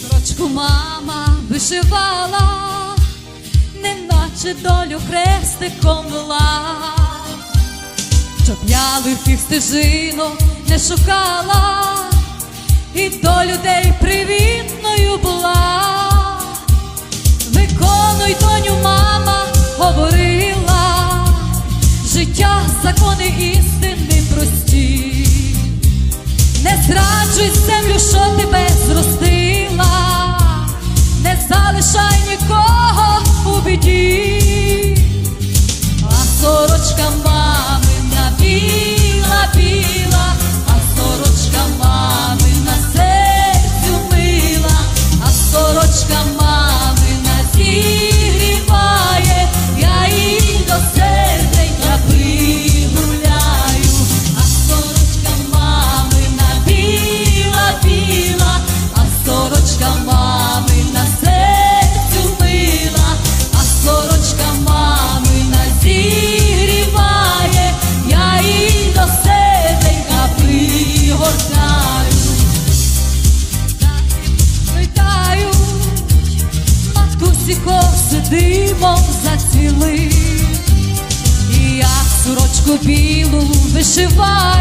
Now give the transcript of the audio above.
Сорочку мама вишивала, неначе долю хрестиком вела, щоб я лихих стежинок не шукала, і до людей привітною була. Виконуй, доню, мама говорила, життя, закони істини прості. Не зраджуй землю, що тебе нікого у біді, а сорочка мамина біла, біла, а сорочка мамина серцю мила, а сорочка мамина зігріває, димом зацілив, і я сорочку білу вишиваю.